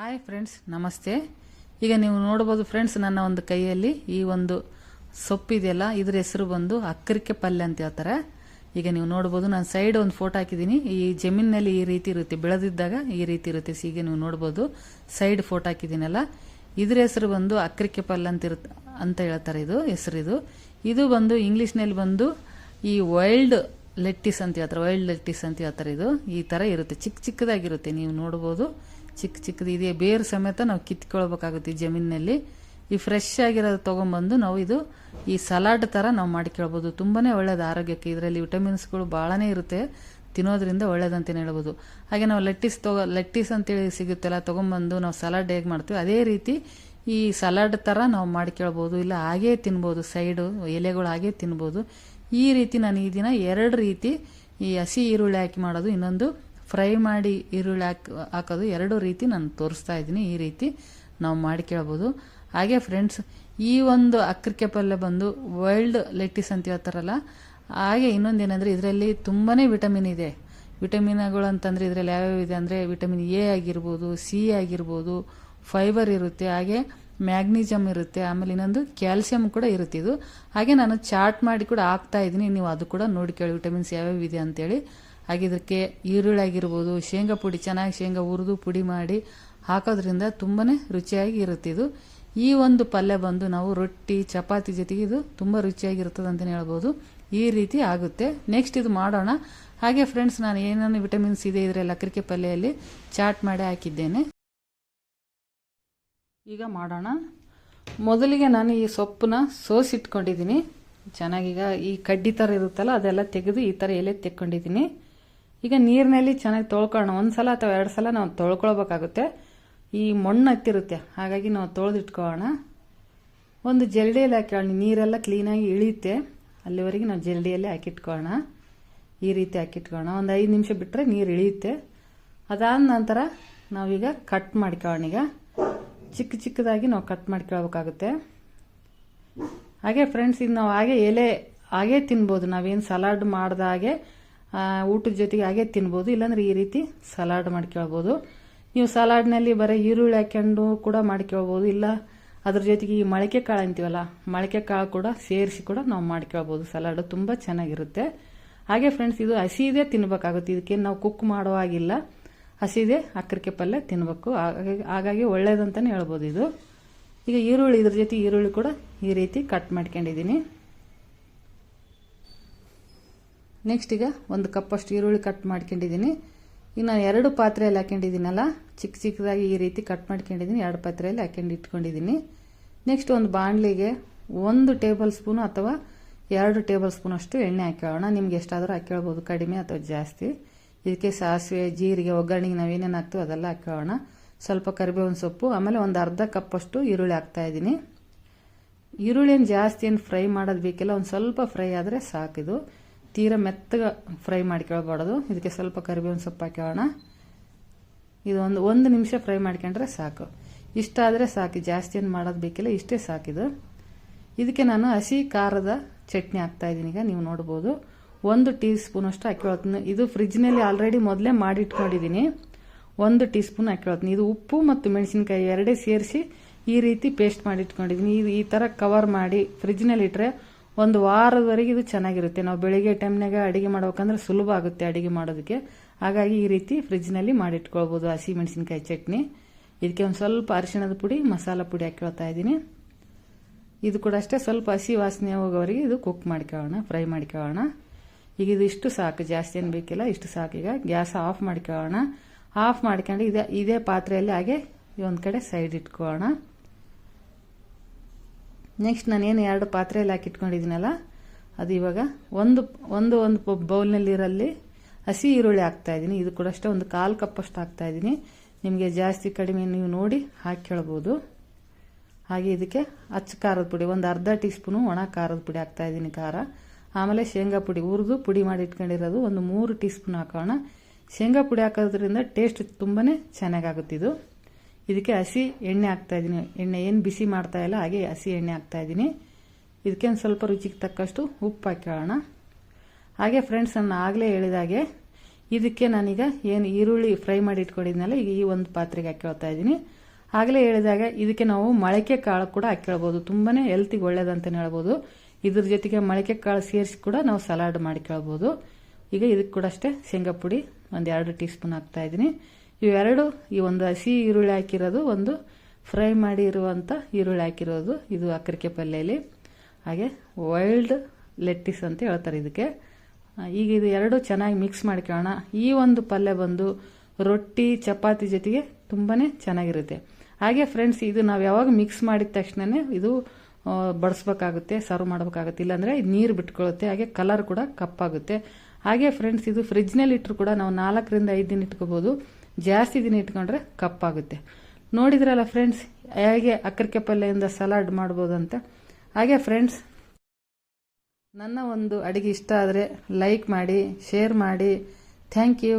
Hi friends ನಮಸ್ತೆ. ಈಗ ನೀವು ನೋಡ್ಬೋದು ಫ್ರೆಂಡ್ಸ್ ನನ್ನ ಒಂದು ಕೈಯಲ್ಲಿ ಈ ಒಂದು ಸೊಪ್ಪಿದೆಯಲ್ಲ ಇದ್ರ ಹೆಸರು ಬಂದು ಅಕ್ಕರಿಕೆ ಪಲ್ಯ ಅಂತ ಹೇಳ್ತಾರೆ. ಈಗ ನೀವು ನೋಡ್ಬೋದು ನಾನು ಸೈಡ್ ಒಂದು ಫೋಟೋ ಹಾಕಿದ್ದೀನಿ. ಈ ಜಮೀನಿನಲ್ಲಿ ಈ ರೀತಿ ಇರುತ್ತೆ, ಬೆಳೆದಿದ್ದಾಗ ಈ ರೀತಿ ಇರುತ್ತೆ. ಈಗ ನೀವು ನೋಡ್ಬೋದು ಸೈಡ್ ಫೋಟೋ ಹಾಕಿದ್ದೀನಲ್ಲ. ಇದ್ರ ಹೆಸರು ಬಂದು ಅಕ್ಕರಿಕೆ ಪಲ್ಯ ಅಂತ ಇರುತ್ತೆ ಅಂತ ಹೇಳ್ತಾರೆ ಇದು, ಹೆಸರು ಇದು. ಇದು ಬಂದು ಇಂಗ್ಲೀಷ್ನಲ್ಲಿ ಬಂದು ಈ ವೈಲ್ಡ್ ಲೆಟ್ಟಿಸ್ ಅಂತ ಹೇಳ್ತಾರೆ ವೈಲ್ಡ್ ಲೆಟ್ಟಿಸ್ ಅಂತ ಹೇಳ್ತಾರೆ ಇದು. ಈ ಥರ ಇರುತ್ತೆ ಚಿಕ್ಕ ಚಿಕ್ಕದಾಗಿರುತ್ತೆ. ನೀವು ನೋಡ್ಬೋದು ಚಿಕ್ಕ ಚಿಕ್ಕದು ಇದೆ. ಬೇರು ಸಮೇತ ನಾವು ಕಿತ್ಕೊಳ್ಬೇಕಾಗುತ್ತೆ ಈ ಜಮೀನಿನಲ್ಲಿ. ಈ ಫ್ರೆಶ್ ಆಗಿರೋದು ತೊಗೊಂಬಂದು ನಾವು ಇದು ಈ ಸಲಾಡ್ ಥರ ನಾವು ಮಾಡ್ಕೊಳ್ಬೋದು. ತುಂಬಾ ಒಳ್ಳೇದು ಆರೋಗ್ಯಕ್ಕೆ. ಇದರಲ್ಲಿ ವಿಟಮಿನ್ಸ್ಗಳು ಭಾಳನೇ ಇರುತ್ತೆ. ತಿನ್ನೋದ್ರಿಂದ ಒಳ್ಳೇದಂತಲೇ ಹೇಳ್ಬೋದು. ಹಾಗೆ ನಾವು ಲೆಟ್ಟಿಸ್ ತಗೋ ಲೆಟ್ಟಿಸ್ ಅಂತೇಳಿ ಸಿಗುತ್ತಲ್ಲ, ತೊಗೊಂಬಂದು ನಾವು ಸಲಾಡ್ ಹೇಗೆ ಮಾಡ್ತೀವಿ, ಅದೇ ರೀತಿ ಈ ಸಲಾಡ್ ಥರ ನಾವು ಮಾಡ್ಕೊಳ್ಬೋದು. ಇಲ್ಲ, ಹಾಗೇ ತಿನ್ಬೋದು. ಸೈಡು ಎಲೆಗಳು ಹಾಗೇ ತಿನ್ಬೋದು. ಈ ರೀತಿ ನಾನು ಈ ದಿನ ಎರಡು ರೀತಿ ಈ ಹಸಿ ಈರುಳ್ಳಿ ಹಾಕಿ ಮಾಡೋದು. ಇನ್ನೊಂದು ಫ್ರೈ ಮಾಡಿ ಈರುಳ್ಳಿ ಹಾಕಿ ಹಾಕೋದು ಎರಡು ರೀತಿ ನಾನು ತೋರಿಸ್ತಾ ಇದ್ದೀನಿ. ಈ ರೀತಿ ನಾವು ಮಾಡ್ಕೊಳ್ಬೋದು ಹಾಗೆ ಫ್ರೆಂಡ್ಸ್ ಈ ಒಂದು ಅಕ್ರಿಕೆ ಪಲ್ಯ ಬಂದು ವೈಲ್ಡ್ ಲೆಟಿಸ್ ಅಂತ ಹೇಳ್ತಾರಲ್ಲ, ಹಾಗೆ ಇನ್ನೊಂದೇನೆಂದರೆ ಇದರಲ್ಲಿ ತುಂಬಾ ವಿಟಮಿನ್ ಇದೆ. ವಿಟಮಿನ್ಗಳು ಅಂತಂದರೆ ಇದರಲ್ಲಿ ಯಾವ್ಯಾವ ಇದೆ ಅಂದರೆ ವಿಟಮಿನ್ ಎ ಆಗಿರ್ಬೋದು ಸಿ ಆಗಿರ್ಬೋದು ಫೈಬರ್ ಇರುತ್ತೆ, ಹಾಗೆ ಮ್ಯಾಗ್ನೀಸಿಯಮ್ ಇರುತ್ತೆ, ಆಮೇಲೆ ಇನ್ನೊಂದು ಕ್ಯಾಲ್ಸಿಯಂ ಕೂಡ ಇರುತ್ತೆ ಇದು. ಹಾಗೆ ನಾನು ಚಾಟ್ ಮಾಡಿ ಕೂಡ ಹಾಕ್ತಾ ಇದ್ದೀನಿ. ನೀವು ಅದು ಕೂಡ ನೋಡ್ಕೊಳ್ಳಿ ವಿಟಮಿನ್ಸ್ ಯಾವ್ಯಾವ ಇದೆ ಅಂತೇಳಿ. ಹಾಗೆ ಇದಕ್ಕೆ ಈರುಳ್ಳಿ ಆಗಿರ್ಬೋದು ಶೇಂಗಾ ಪುಡಿ, ಚೆನ್ನಾಗಿ ಶೇಂಗಾ ಹುರಿದು ಪುಡಿ ಮಾಡಿ ಹಾಕೋದ್ರಿಂದ ತುಂಬಾ ರುಚಿಯಾಗಿ ಇರುತ್ತೆ ಇದು. ಈ ಒಂದು ಪಲ್ಯ ಬಂದು ನಾವು ರೊಟ್ಟಿ, ಚಪಾತಿ ಜೊತೆಗೆ ಇದು ತುಂಬ ರುಚಿಯಾಗಿರ್ತದೆ ಅಂತಲೇ ಹೇಳ್ಬೋದು. ಈ ರೀತಿ ಆಗುತ್ತೆ. ನೆಕ್ಸ್ಟ್ ಇದು ಮಾಡೋಣ. ಹಾಗೆ ಫ್ರೆಂಡ್ಸ್ ನಾನು ಏನೇನು ವಿಟಮಿನ್ಸ್ ಇದೆ ಇದರಲ್ಲಿ ಅಕ್ರಿಕೆ ಪಲ್ಯದಲ್ಲಿ ಚಾಟ್ ಮಾಡಿ ಹಾಕಿದ್ದೇನೆ. ಈಗ ಮಾಡೋಣ. ಮೊದಲಿಗೆ ನಾನು ಈ ಸೊಪ್ಪನ್ನ ಸೋಸಿಟ್ಕೊಂಡಿದ್ದೀನಿ ಚೆನ್ನಾಗೀಗ ಈ ಕಡ್ಡಿ ಥರ ಇರುತ್ತಲ್ಲ, ಅದೆಲ್ಲ ತೆಗೆದು ಈ ಥರ ಎಲೆ ತೆಕ್ಕೊಂಡಿದ್ದೀನಿ. ಈಗ ನೀರಿನಲ್ಲಿ ಚೆನ್ನಾಗಿ ತೊಳ್ಕೊಳ್ಳೋಣ. ಒಂದು ಸಲ ಅಥವಾ ಎರಡು ಸಲ ನಾವು ತೊಳ್ಕೊಳ್ಬೇಕಾಗುತ್ತೆ. ಈ ಮಣ್ಣು ಹತ್ತಿರುತ್ತೆ. ಹಾಗಾಗಿ ನಾವು ತೊಳೆದಿಟ್ಕೊಳ್ಳೋಣ. ಒಂದು ಜಲ್ಡಿಯಲ್ಲಿ ಹಾಕೊಳ್ಳಿ ನೀರೆಲ್ಲ ಕ್ಲೀನಾಗಿ ಇಳಿಯುತ್ತೆ. ಅಲ್ಲಿವರೆಗೆ ನಾವು ಜಲ್ಡಿಯಲ್ಲಿ ಹಾಕಿಟ್ಕೊಳ್ಳೋಣ. ಈ ರೀತಿ ಹಾಕಿಟ್ಕೊಳ್ಳೋಣ. ಒಂದು ಐದು ನಿಮಿಷ ಬಿಟ್ಟರೆ ನೀರು ಇಳಿಯುತ್ತೆ. ಅದಾದ ನಂತರ ನಾವೀಗ ಕಟ್ ಮಾಡ್ಕೊಳ್ಳೋಣ ಈಗ. ಚಿಕ್ಕ ಚಿಕ್ಕದಾಗಿ ನಾವು ಕಟ್ ಮಾಡ್ಕೊಳ್ಬೇಕಾಗುತ್ತೆ. ಹಾಗೆ ಫ್ರೆಂಡ್ಸ್ ಇದು ನಾವು ಹಾಗೆ ಎಲೆ ಹಾಗೆ ತಿನ್ಬೋದು. ನಾವೇನು ಸಲಾಡ್ ಮಾಡ್ದ ಹಾಗೆ ಆ, ಊಟದ ಜೊತೆಗೆ ಹಾಗೆ ತಿನ್ಬೋದು. ಇಲ್ಲಾಂದ್ರೆ ಈ ರೀತಿ ಸಲಾಡ್ ಮಾಡ್ಕೊಳ್ಬೋದು ನೀವು ಸಲಾಡ್ನಲ್ಲಿ ಬರೀ ಈರುಳ್ಳಿ ಹಾಕ್ಕೊಂಡು ಕೂಡ ಮಾಡ್ಕೊಳ್ಬೋದು ಇಲ್ಲ, ಅದ್ರ ಜೊತೆಗೆ ಈ ಮೊಳಕೆ ಕಾಳು ಅಂತೀವಲ್ಲ ಮೊಳಕೆ ಕಾಳು ಕೂಡ ಸೇರಿಸಿ ಕೂಡ ನಾವು ಮಾಡ್ಕೊಳ್ಬೋದು ಸಲಾಡ್ ತುಂಬ ಚೆನ್ನಾಗಿರುತ್ತೆ. ಹಾಗೆ ಫ್ರೆಂಡ್ಸ್ ಇದು ಹಸಿದೇ ತಿನ್ಬೇಕಾಗುತ್ತೆ. ಇದಕ್ಕೆ ನಾವು ಕುಕ್ ಮಾಡೋ ಮಾಡುವಾಗಿಲ್ಲ ಹಸಿದೇ ಅಕ್ಕರಿಕೆ ಪಲ್ಯ ತಿನ್ನಬೇಕು ಹಾಗಾಗಿ ಹಾಗಾಗಿ ಒಳ್ಳೇದಂತಲೇ ಹೇಳ್ಬೋದು ಇದು. ಈಗ ಈರುಳ್ಳಿ, ಇದ್ರ ಜೊತೆ ಈರುಳ್ಳಿ ಕೂಡ ಈ ರೀತಿ ಕಟ್ ಮಾಡ್ಕೊಂಡಿದ್ದೀನಿ. ನೆಕ್ಸ್ಟ್ ಈಗ ಒಂದು ಕಪ್ಪಷ್ಟು ಈರುಳ್ಳಿ ಕಟ್ ಮಾಡ್ಕೊಂಡಿದ್ದೀನಿ. ಈಗ ನಾನು ಎರಡು ಪಾತ್ರೆಯಲ್ಲಿ ಹಾಕೊಂಡಿದ್ದೀನಲ್ಲ, ಚಿಕ್ಕ ಚಿಕ್ಕದಾಗಿ ಈ ರೀತಿ ಕಟ್ ಮಾಡ್ಕೊಂಡಿದ್ದೀನಿ, ಎರಡು ಪಾತ್ರೆಯಲ್ಲಿ ಹಾಕೊಂಡು ಇಟ್ಕೊಂಡಿದ್ದೀನಿ. ನೆಕ್ಸ್ಟ್ ಒಂದು ಬಾಣಲಿಗೆ ಒಂದು ಟೇಬಲ್ ಸ್ಪೂನು ಅಥವಾ ಎರಡು ಟೇಬಲ್ ಸ್ಪೂನ್ ಅಷ್ಟು ಎಣ್ಣೆ ಹಾಕೊಳ್ಳೋಣ ನಿಮ್ಗೆ ಎಷ್ಟಾದರೂ ಹಾಕ್ಕೊಳ್ಬೋದು, ಕಡಿಮೆ ಅಥವಾ ಜಾಸ್ತಿ. ಇದಕ್ಕೆ ಸಾಸಿವೆ, ಜೀರಿಗೆ, ಒಗ್ಗರಣೆಗೆ ನಾವೇನೇನು ಹಾಕ್ತೀವಿ ಅದೆಲ್ಲ ಹಾಕೊಳ್ಳೋಣ ಸ್ವಲ್ಪ ಕರಿಬೇವಿನ ಸೊಪ್ಪು, ಆಮೇಲೆ ಒಂದು ಅರ್ಧ ಕಪ್ಪಷ್ಟು ಈರುಳ್ಳಿ ಹಾಕ್ತಾಯಿದ್ದೀನಿ ಈರುಳ್ಳಿ ಏನು ಜಾಸ್ತಿ ಏನು ಫ್ರೈ ಮಾಡೋದು ಬೇಕಿಲ್ಲ, ಒಂದು ಸ್ವಲ್ಪ ಫ್ರೈ ಆದರೆ ಸಾಕಿದು. ತೀರಾ ಮೆತ್ತಗೆ ಫ್ರೈ ಮಾಡ್ಕೊಳ್ಬಾರ್ದು ಇದಕ್ಕೆ ಸ್ವಲ್ಪ ಕರಿಬೇವಿನ ಸೊಪ್ಪು ಹಾಕೋಣ ಇದು ಒಂದು ಒಂದು ನಿಮಿಷ ಫ್ರೈ ಮಾಡ್ಕೊಂಡ್ರೆ ಸಾಕು. ಇಷ್ಟಾದರೆ ಸಾಕು. ಜಾಸ್ತಿ ಏನು ಮಾಡೋದು ಬೇಕಿಲ್ಲ, ಇಷ್ಟೇ ಸಾಕಿದು ಇದಕ್ಕೆ ನಾನು ಹಸಿ ಖಾರದ ಚಟ್ನಿ ಹಾಕ್ತಾ ಇದ್ದೀನಿ. ಈಗ ನೀವು ನೋಡ್ಬೋದು. ಒಂದು ಟೀ ಸ್ಪೂನ್ ಅಷ್ಟು ಇದು ಫ್ರಿಜ್ನಲ್ಲಿ ಆಲ್ರೆಡಿ ಮೊದಲೇ ಮಾಡಿಟ್ಕೊಂಡಿದ್ದೀನಿ ಒಂದು ಟೀ ಸ್ಪೂನ್ ಹಾಕಿಳ್ತೀನಿ ಇದು ಉಪ್ಪು ಮತ್ತು ಮೆಣಸಿನ್ಕಾಯಿ ಎರಡೇ ಸೇರಿಸಿ ಈ ರೀತಿ ಪೇಸ್ಟ್ ಮಾಡಿ ಇಟ್ಕೊಂಡಿದ್ದೀನಿ. ಇದು ಈ ಥರ ಕವರ್ ಮಾಡಿ ಫ್ರಿಜ್ನಲ್ಲಿ ಇಟ್ಟರೆ ಒಂದು ವಾರದವರೆಗೆ ಇದು ಚೆನ್ನಾಗಿರುತ್ತೆ. ನಾವು ಬೆಳಿಗ್ಗೆ ಟೈಮ್ನಾಗ ಅಡುಗೆ ಮಾಡ್ಬೇಕಂದ್ರೆ ಸುಲಭ ಆಗುತ್ತೆ ಅಡುಗೆ ಮಾಡೋದಕ್ಕೆ. ಹಾಗಾಗಿ ಈ ರೀತಿ ಫ್ರಿಜ್ನಲ್ಲಿ ಮಾಡಿಟ್ಕೊಳ್ಬೋದು ಹಸಿ ಮೆಣಸಿನ್ಕಾಯಿ ಚಟ್ನಿ. ಇದಕ್ಕೆ ಒಂದು ಸ್ವಲ್ಪ ಅರಿಶಿಣದ ಪುಡಿ, ಮಸಾಲ ಪುಡಿ ಹಾಕ್ಕೊಳ್ತಾ ಇದ್ದೀನಿ. ಇದು ಕೂಡ ಅಷ್ಟೇ, ಸ್ವಲ್ಪ ಹಸಿ ವಾಸನೆ ಹೋಗೋವರೆಗೆ ಇದು ಕುಕ್ ಮಾಡ್ಕೊಳ್ಳೋಣ, ಫ್ರೈ ಮಾಡ್ಕೊಳ್ಳೋಣ. ಈಗ ಇದು ಸಾಕು, ಜಾಸ್ತಿ ಏನು ಬೇಕಿಲ್ಲ, ಇಷ್ಟು ಸಾಕು. ಈಗ ಗ್ಯಾಸ್ ಆಫ್ ಮಾಡ್ಕೊಳ್ಳೋಣ. ಆಫ್ ಮಾಡ್ಕೊಂಡು ಇದೇ ಇದೇ ಪಾತ್ರೆಯಲ್ಲಿ ಹಾಗೆ ಒಂದು ಕಡೆ ಸೈಡ್ ಇಟ್ಕೊಳ್ಳೋಣ. ನೆಕ್ಸ್ಟ್ ನಾನೇನು ಎರಡು ಪಾತ್ರೆಯಲ್ಲಿ ಹಾಕಿಟ್ಕೊಂಡಿದ್ದೀನಲ್ಲ, ಅದು ಇವಾಗ ಒಂದು ಒಂದು ಒಂದು ಬೌಲ್ನಲ್ಲಿರಲ್ಲಿ ಹಸಿ ಈರುಳ್ಳಿ ಹಾಕ್ತಾ ಇದ್ದೀನಿ. ಇದು ಕೂಡ ಅಷ್ಟೇ, ಒಂದು ಕಾಲು ಕಪ್ಪಷ್ಟು ಹಾಕ್ತಾ ಇದ್ದೀನಿ. ನಿಮಗೆ ಜಾಸ್ತಿ ಕಡಿಮೆ ನೀವು ನೋಡಿ ಹಾಕ್ಕೊಳ್ಬೋದು ಹಾಗೆ ಇದಕ್ಕೆ ಅಚ್ಚ ಖಾರದ ಪುಡಿ, ಒಂದು ಅರ್ಧ ಟೀ ಸ್ಪೂನು ಒಣ ಖಾರದ ಪುಡಿ ಹಾಕ್ತಾ ಇದ್ದೀನಿ ಖಾರ. ಆಮೇಲೆ ಶೇಂಗಾ ಪುಡಿ, ಹುರಿದು ಪುಡಿ ಮಾಡಿ ಇಟ್ಕೊಂಡಿರೋದು ಒಂದು ಮೂರು ಟೀ ಸ್ಪೂನ್ ಹಾಕೋಣ. ಶೇಂಗಾ ಪುಡಿ ಹಾಕೋದ್ರಿಂದ ಟೇಸ್ಟ್ ತುಂಬಾ ಚೆನ್ನಾಗಾಗುತ್ತಿದು ಇದಕ್ಕೆ ಹಸಿ ಎಣ್ಣೆ ಹಾಕ್ತಾ ಇದ್ದೀನಿ. ಎಣ್ಣೆ ಏನು ಬಿಸಿ ಮಾಡ್ತಾ ಇಲ್ಲ, ಹಾಗೆ ಹಸಿ ಎಣ್ಣೆ ಹಾಕ್ತಾ ಇದ್ದೀನಿ. ಇದಕ್ಕೆ ಒಂದು ಸ್ವಲ್ಪ ರುಚಿಗೆ ತಕ್ಕಷ್ಟು ಉಪ್ಪು ಹಾಕೊಳ್ಳೋಣ. ಹಾಗೆ ಫ್ರೆಂಡ್ಸ್ ನಾನು ಆಗಲೇ ಹೇಳಿದಾಗೆ ಇದಕ್ಕೆ ನಾನೀಗ ಏನು ಈರುಳ್ಳಿ ಫ್ರೈ ಮಾಡಿ ಇಟ್ಕೊಂಡಿದ್ನಲ್ಲ, ಈಗ ಈ ಒಂದು ಪಾತ್ರೆಗೆ ಹಾಕ್ಕೊಳ್ತಾ ಇದ್ದೀನಿ. ಆಗಲೇ ಹೇಳಿದಾಗ ಇದಕ್ಕೆ ನಾವು ಮೊಳಕೆ ಕಾಳು ಕೂಡ ಹಾಕ್ಕೊಳ್ಬೋದು. ತುಂಬಾ ಹೆಲ್ತಿಗೆ ಒಳ್ಳೇದಂತಲೇ ಹೇಳ್ಬೋದು. ಇದ್ರ ಜೊತೆಗೆ ಮೊಳಕೆ ಕಾಳು ಸೇರಿಸಿ ಕೂಡ ನಾವು ಸಲಾಡ್ ಮಾಡ್ಕೊಳ್ಬೋದು ಈಗ ಇದಕ್ಕೆ ಕೂಡ ಅಷ್ಟೇ ಶೇಂಗಾ ಪುಡಿ ಒಂದು ಎರಡು ಟೀ ಸ್ಪೂನ್ ಹಾಕ್ತಾ ಇದ್ದೀನಿ. ಇವೆರಡು ಈ ಒಂದು ಹಸಿ ಈರುಳ್ಳಿ ಹಾಕಿರೋದು, ಒಂದು ಫ್ರೈ ಮಾಡಿ ಇರುವಂಥ ಈರುಳ್ಳಿ ಹಾಕಿರೋದು ಇದು ಅಕ್ಕರಿಕೆ ಪಲ್ಯಲಿ. ಹಾಗೆ ವೈಲ್ಡ್ ಲೆಟ್ಟಿಸ್ ಅಂತ ಹೇಳ್ತಾರೆ ಇದಕ್ಕೆ. ಈಗ ಇದು ಎರಡು ಚೆನ್ನಾಗಿ ಮಿಕ್ಸ್ ಮಾಡ್ಕೊಳ್ಳೋಣ. ಈ ಒಂದು ಪಲ್ಯ ಬಂದು ರೊಟ್ಟಿ, ಚಪಾತಿ ಜೊತೆಗೆ ತುಂಬಾ ಚೆನ್ನಾಗಿರುತ್ತೆ. ಹಾಗೆ ಫ್ರೆಂಡ್ಸ್ ಇದು ನಾವು ಯಾವಾಗ ಮಿಕ್ಸ್ ಮಾಡಿದ ತಕ್ಷಣನೇ ಇದು ಬಡಿಸ್ಬೇಕಾಗುತ್ತೆ, ಸರ್ವ್ ಮಾಡಬೇಕಾಗುತ್ತೆ. ಇಲ್ಲಾಂದರೆ ನೀರು ಬಿಟ್ಕೊಳ್ಳುತ್ತೆ, ಹಾಗೆ ಕಲರ್ ಕೂಡ ಕಪ್ಪಾಗುತ್ತೆ. ಹಾಗೆ ಫ್ರೆಂಡ್ಸ್ ಇದು ಫ್ರಿಜ್ನಲ್ಲಿ ಇಟ್ಟರು ಕೂಡ ನಾವು ನಾಲ್ಕರಿಂದ ಐದು ದಿನ ಇಟ್ಕೋಬೋದು. ಜಾಸ್ತಿ ದಿನ ಇಟ್ಕೊಂಡ್ರೆ ಕಪ್ಪಾಗುತ್ತೆ. ನೋಡಿದ್ರಲ್ಲ ಫ್ರೆಂಡ್ಸ್ ಹೇಗೆ ಅಕ್ಕರಿಕೆ ಪಲ್ಯದಿಂದ ಸಲಾಡ್ ಮಾಡ್ಬೋದು ಅಂತ ಹಾಗೆ ಫ್ರೆಂಡ್ಸ್ ನನ್ನ ಒಂದು ಅಡುಗೆ ಇಷ್ಟ ಆದರೆ ಲೈಕ್ ಮಾಡಿ ಶೇರ್ ಮಾಡಿ. Thank you